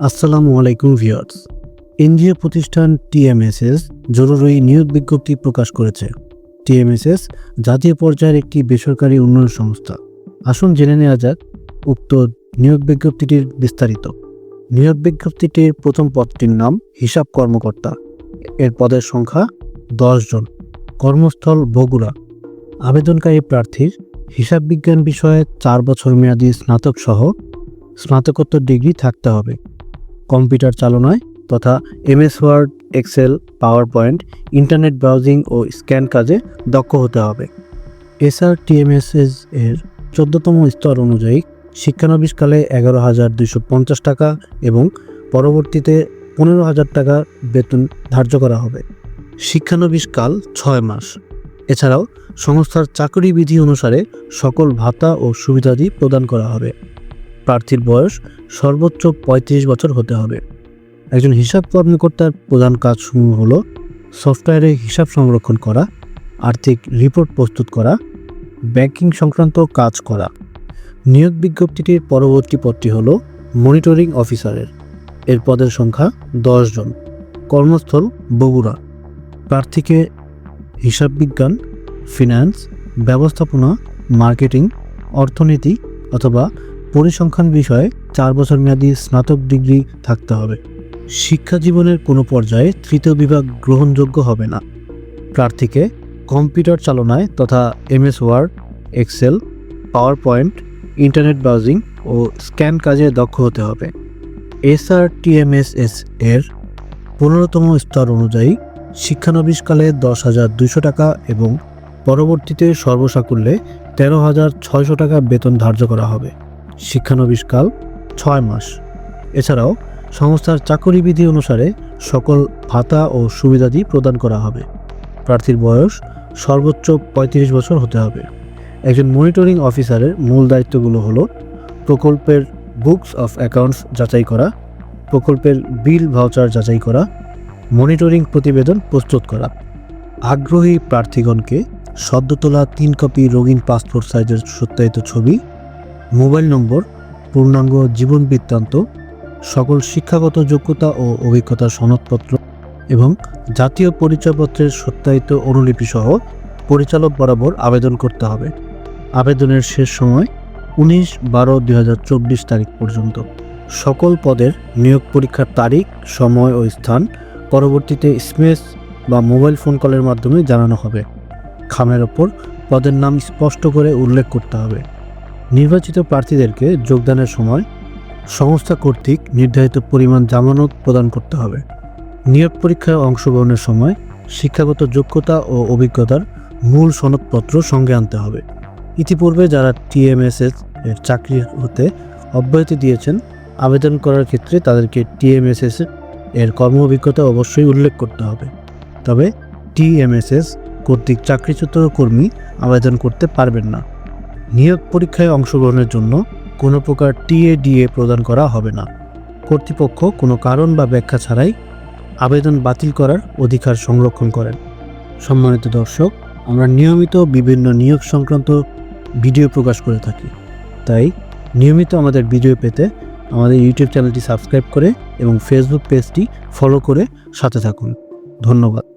আসসালামু আলাইকুম viewers. NGO প্রতিষ্ঠান টিএমএসএস জরুরি নিয়োগ বিজ্ঞপ্তি প্রকাশ করেছে। টিএমএসএস জাতীয় পর্যায়ের একটি বেসরকারি উন্নয়ন সংস্থা। আসুন জেনে নেওয়া যাক উক্ত নিয়োগ বিজ্ঞপ্তিটির বিস্তারিত। নিয়োগ বিজ্ঞপ্তিটির প্রথম পদটির নাম হিসাব কর্মকর্তা। এর পদের সংখ্যা জন। কর্মস্থল বগুড়া। আবেদনকারী প্রার্থীর হিসাব বিজ্ঞান বিষয়ে চার বছর মেয়াদী স্নাতক সহ স্নাতকোত্তর ডিগ্রি থাকতে হবে। কম্পিউটার চালনায় তথা MS Word, Excel PowerPoint internet browsing ও স্ক্যান কাজে দক্ষ হতে হবে। এসআর টিএমএসএস এর চোদ্দতম স্তর অনুযায়ী শিক্ষানবিশকালে এগারো হাজার দুইশো পঞ্চাশ টাকা এবং পরবর্তীতে পনেরো হাজার টাকা বেতন ধার্য করা হবে। শিক্ষানবিশকাল ছয় মাস। এছাড়াও সংস্থার চাকরি বিধি অনুসারে সকল ভাতা ও সুবিধাদি প্রদান করা হবে। প্রার্থীর বয়স সর্বোচ্চ ৩৫ বছর হতে হবে। একজন হিসাব কর্মকর্তার প্রধান কাজসমূহ হল সফটওয়্যারে হিসাব সংরক্ষণ করা, আর্থিক রিপোর্ট প্রস্তুত করা, ব্যাংকিং সংক্রান্ত কাজ করা। নিয়োগ বিজ্ঞপ্তিটির পরবর্তী পদটি হল মনিটরিং অফিসারের। এর পদের সংখ্যা জন। কর্মস্থল বগুড়া। প্রার্থীকে হিসাব বিজ্ঞান, ফিনান্স, ব্যবস্থাপনা, মার্কেটিং, অর্থনীতি অথবা পরিসংখ্যান বিষয়ে চার বছর মেয়াদী স্নাতক ডিগ্রি থাকতে হবে। শিক্ষা জীবনের কোনো পর্যায়ে তৃতীয় বিভাগ গ্রহণযোগ্য হবে না। প্রার্থীকে কম্পিউটার চালনায় তথা MS Word, Excel PowerPoint internet browsing ও স্ক্যান কাজে দক্ষ হতে হবে। এসআর টিএমএসএস এর পনেরোতম স্তর অনুযায়ী শিক্ষানবিশকালে দশ হাজার দুইশো টাকা এবং পরবর্তীতে সর্বসাকুল্যে তেরো হাজার ছয়শো টাকা বেতন ধার্য করা হবে। শিক্ষানবিশকাল ছয় মাস। এছাড়াও সংস্থার চাকরি বিধি অনুসারে সকল ভাতা ও সুবিধাদি প্রদান করা হবে। প্রার্থীর বয়স সর্বোচ্চ ৩৫ বছর হতে হবে। একজন মনিটরিং অফিসারের মূল দায়িত্বগুলো হলো প্রকল্পের বুকস অফ অ্যাকাউন্টস যাচাই করা, প্রকল্পের বিল ভাউচার যাচাই করা মনিটরিং প্রতিবেদন প্রস্তুত করা। আগ্রহী প্রার্থীগণকে সদ্য তোলা তিন কপি রঙিন পাসপোর্ট সাইজের সত্যায়িত ছবি মোবাইল নম্বর, পূর্ণাঙ্গ জীবন বৃত্তান্ত, সকল শিক্ষাগত যোগ্যতা ও অভিজ্ঞতার সনদপত্র এবং জাতীয় পরিচয়পত্রের সত্যায়িত অনুলিপি সহ পরিচালক বরাবর আবেদন করতে হবে। আবেদনের শেষ সময় উনিশ বারো দুই তারিখ পর্যন্ত। সকল পদের নিয়োগ পরীক্ষার তারিখ, সময় ও স্থান পরবর্তীতে স্মেস বা মোবাইল ফোন কলের মাধ্যমে জানানো হবে। খামের ওপর পদের নাম স্পষ্ট করে উল্লেখ করতে হবে। নির্বাচিত প্রার্থীদেরকে যোগদানের সময় সংস্থা কর্তৃক নির্ধারিত পরিমাণ জামানত প্রদান করতে হবে। নিয়োগ পরীক্ষায় অংশগ্রহণের সময় শিক্ষাগত যোগ্যতা ও অভিজ্ঞতার মূল সনদপত্র সঙ্গে আনতে হবে। ইতিপূর্বে যারা টিএমএসএস এর চাকরি হতে অব্যাহতি দিয়েছেন, আবেদন করার ক্ষেত্রে তাদেরকে টিএমএসএস এর কর্ম অভিজ্ঞতা অবশ্যই উল্লেখ করতে হবে। তবে টিএমএসএস কর্তৃক চাকরিচ্যুত কর্মী আবেদন করতে পারবেন না। নিয়োগ পরীক্ষায় অংশগ্রহণের জন্য কোনো প্রকার টিএডিএ প্রদান করা হবে না। কর্তৃপক্ষ কোনো কারণ বা ব্যাখ্যা ছাড়াই আবেদন বাতিল করার অধিকার সংরক্ষণ করেন। সম্মানিত দর্শক, আমরা নিয়মিত বিভিন্ন নিয়োগ সংক্রান্ত ভিডিও প্রকাশ করে থাকি। তাই নিয়মিত আমাদের ভিডিও পেতে আমাদের ইউটিউব চ্যানেলটি সাবস্ক্রাইব করে এবং ফেসবুক পেজটি ফলো করে সাথে থাকুন। ধন্যবাদ।